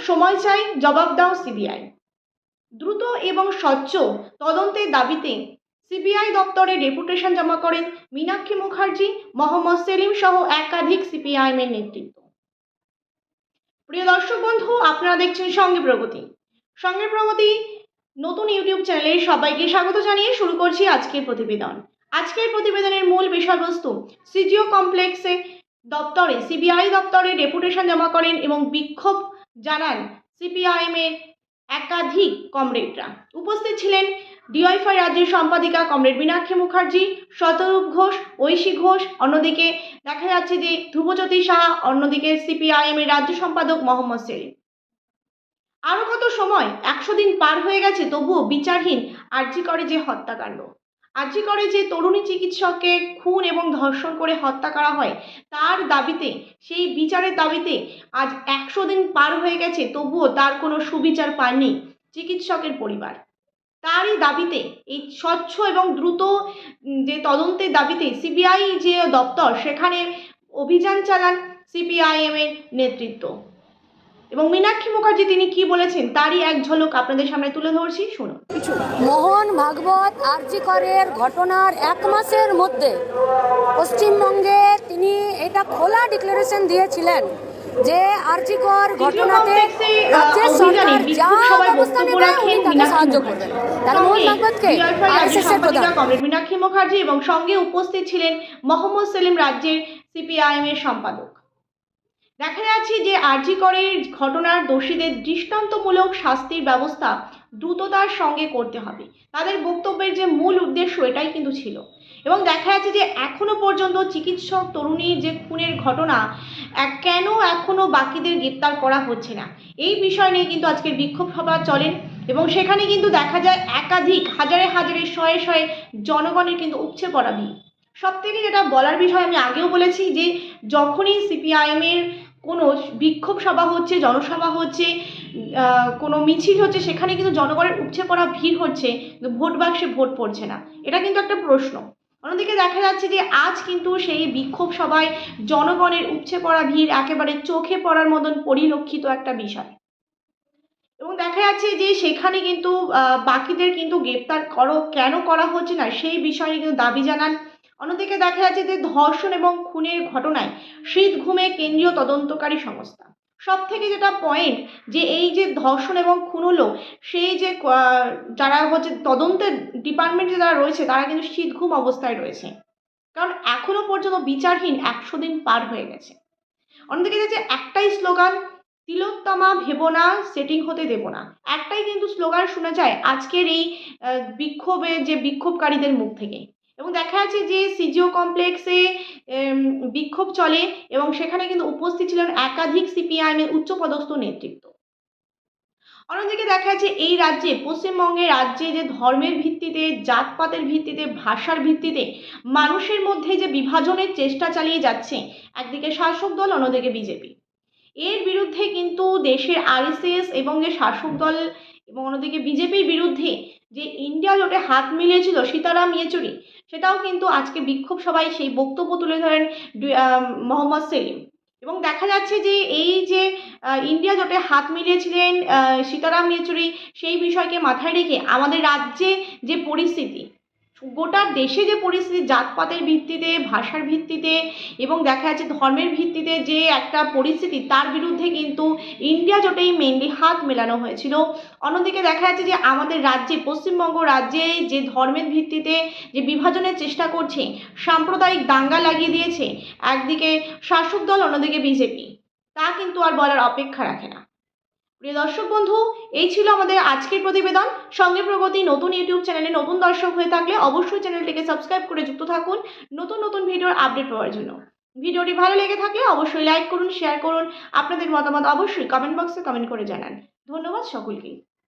সময় চাই, জবাব দাও সিবিআই। দ্রুত এবং স্বচ্ছ তদন্তের দাবিতে সিবিআই দপ্তরে ডেপুটেশন জমা করেন মীনাক্ষী মুখার্জি, মোহাম্মদ সেলিম সহ একাধিক সিপিআইএমের নেতৃত্ব। প্রিয় দর্শক বন্ধু, আপনারা দেখছেন সঙ্গে প্রগতি। সঙ্গে প্রগতি নতুন ইউটিউব চ্যানেলে সবাইকে স্বাগত জানিয়ে শুরু করছি আজকের প্রতিবেদন। আজকের প্রতিবেদনের মূল বিষয়বস্তু, সিজিও কমপ্লেক্সে দপ্তরে, সিবিআই দপ্তরে ডেপুটেশন জমা করেন এবং বিক্ষোভ জানান সিপিআইএমের একাধিক কমরেডরা। উপস্থিত ছিলেন ডিওয়াইফাই রাজ্যের সম্পাদিকা কমরেড মীনাক্ষী মুখার্জি, শতরূপ ঘোষ, ঐশী ঘোষ, অন্যদিকে দেখা যাচ্ছে যে ধ্রুবজ্যোতি সাহা, অন্যদিকে সিপিআইএম এর রাজ্য সম্পাদক মোহাম্মদ সেলিম। আরও কত সময়? একশো দিন পার হয়ে গেছে, তবুও বিচারহীন আর্জি করে যে হত্যাকাণ্ড। আর্জি করে যে তরুণী চিকিৎসককে খুন এবং ধর্ষণ করে হত্যা করা হয়, তার দাবিতে, সেই বিচারের দাবিতে আজ একশো দিন পার হয়ে গেছে, তবুও তার কোনো সুবিচার পায়নি চিকিৎসকের পরিবার। তারই দাবিতে, এই স্বচ্ছ এবং দ্রুত যে তদন্তের দাবিতে সিবিআই যে দপ্তর, সেখানে অভিযান চালান সিপিআইএম এর নেতৃত্ব। এবং মীনাক্ষী মুখার্জি তিনি কি বলেছেন তারই এক ঝলক আপনাদের সামনে তুলে ধরছি শুনুন। মোহন ভাগবত আরজিকরের ঘটনার এক মাসের মধ্যে পশ্চিমবঙ্গে তিনি এটা খোলা ডিক্লারেশন দিয়েছিলেন যে আরজিকর ঘটনাতে রাজ্যের সরকার যা ব্যবস্থা নেবে উনি তাকে সাহায্য। করবেন। তাহলে মোহন ভাগবতকে আরএসএস এর প্রধান। মীনাক্ষী মুখার্জি এবং সঙ্গে উপস্থিত ছিলেন মোহাম্মদ সেলিম রাজ্যের সিপিআইএম এর সম্পাদক। দেখা যাচ্ছে যে আরজি করের ঘটনার দোষীদের দৃষ্টান্তমূলক শাস্তির ব্যবস্থা দ্রুততার সঙ্গে করতে হবে। তাদের বক্তব্যের যে মূল উদ্দেশ্য এটাই কিন্তু ছিল। এবং দেখা যাচ্ছে যে এখনও পর্যন্ত চিকিৎসক তরুণীর যে খুনের ঘটনা কেন এখনও বাকিদের গ্রেপ্তার করা হচ্ছে না? এই বিষয় নিয়ে কিন্তু আজকের বিক্ষোভ সভা চলেন এবং সেখানে কিন্তু দেখা যায় একাধিক, হাজারে হাজারে, শয়ে শয়ে জনগণের কিন্তু উপচে পড়া ভিড়। সব থেকে যেটা বলার বিষয় আমি আগেও বলেছি যে যখনই সিপিআইএমের কোনো বিক্ষোভ সভা হচ্ছে, জনসভা হচ্ছে কোনো মিছিল হচ্ছে, সেখানে কিন্তু জনগণের উপচে পড়া ভিড় হচ্ছে, কিন্তু ভোট বাক্সে ভোট পড়ছে না। এটা কিন্তু একটা প্রশ্ন। অন্যদিকে দেখা যাচ্ছে যে আজ কিন্তু সেই বিক্ষোভ সভায় জনগণের উপচে পড়া ভিড় একেবারে চোখে পড়ার মতন পরিলক্ষিত একটা বিষয়। এবং দেখা যাচ্ছে যে সেখানে কিন্তু বাকিদের কিন্তু গ্রেপ্তার করো, কেন করা হচ্ছে না, সেই বিষয়ে কিন্তু দাবি জানান অন্যদিকে দেখা যাচ্ছে যে ধর্ষণ এবং খুনের ঘটনায় শীত ঘুমে কেন্দ্রীয় তদন্তকারী সংস্থা। সব থেকে যেটা পয়েন্ট যে এই যে ধর্ষণ এবং খুন হলো, সেই যে যারা হচ্ছে তদন্তের ডিপার্টমেন্টে যারা রয়েছে, তারা কিন্তু শীত ঘুম অবস্থায় রয়েছে। কারণ এখনও পর্যন্ত বিচারহীন একশো দিন পার হয়ে গেছে। অন্যদিকে যে একটাই স্লোগান তিলোত্তমা ভেবো না সেটিং হতে দেব না। একটাই কিন্তু স্লোগান শোনা যায় আজকের এই বিক্ষোভে, যে বিক্ষোভকারীদের মুখ থেকে। এবং দেখা যাচ্ছে যে সিজিও কমপ্লেক্সে বিক্ষোভ চলে এবং সেখানে কিন্তু উপস্থিত ছিলেন একাধিক সিপিআইএম এর উচ্চপদস্থ নেতৃত্ব। অন্যদিকে দেখা যাচ্ছে এই রাজ্যে, পশ্চিমবঙ্গে রাজ্যে যে ধর্মের ভিত্তিতে, জাতপাতের ভিত্তিতে, ভাষার ভিত্তিতে মানুষের মধ্যে যে বিভাজনের চেষ্টা চালিয়ে যাচ্ছে, একদিকে শাসক দল, অন্যদিকে বিজেপি। এর বিরুদ্ধে কিন্তু দেশের আরএসএস এবং যে শাসক দল এবং অন্যদিকে বিজেপির বিরুদ্ধে যে ইন্ডিয়া জোটে হাত মিলিয়েছিল সীতারাম ইয়েচুরি, সেটাও কিন্তু আজকে বিক্ষোভ সভায় সেই বক্তব্য তুলে ধরেন মোহাম্মদ সেলিম। এবং দেখা যাচ্ছে যে এই যে ইন্ডিয়া জোটে হাত মিলিয়েছিলেন সীতারাম ইয়েচুরি, সেই বিষয়কে মাথায় রেখে আমাদের রাজ্যে যে পরিস্থিতি গোটা দেশে যে পরিস্থিতি, জাতপাতের ভিত্তিতে, ভাষার ভিত্তিতে এবং দেখা যাচ্ছে ধর্মের ভিত্তিতে যে একটা পরিস্থিতি, তার বিরুদ্ধে কিন্তু ইন্ডিয়া জোটেই মেনলি হাত মেলানো হয়েছিল। অন্যদিকে দেখা যাচ্ছে যে আমাদের রাজ্যে, পশ্চিমবঙ্গ রাজ্যে যে ধর্মের ভিত্তিতে যে বিভাজনের চেষ্টা করছে, সাম্প্রদায়িক দাঙ্গা লাগিয়ে দিয়েছে, একদিকে শাসক দল, অন্যদিকে বিজেপি। তা কিন্তু আর বলার অপেক্ষা রাখে না। প্রিয় দর্শক বন্ধু, এই ছিল আমাদের আজকের প্রতিবেদন। সঙ্গে প্রগতি নতুন ইউটিউব চ্যানেলে নতুন দর্শক হয়ে থাকলে অবশ্যই চ্যানেলটিকে সাবস্ক্রাইব করে যুক্ত থাকুন নতুন নতুন ভিডিওর আপডেট পাওয়ার জন্য। ভিডিওটি ভালো লেগে থাকলে অবশ্যই লাইক করুন শেয়ার করুন। আপনাদের মতামত অবশ্যই কমেন্ট বক্সে কমেন্ট করে জানান। ধন্যবাদ সকলকে।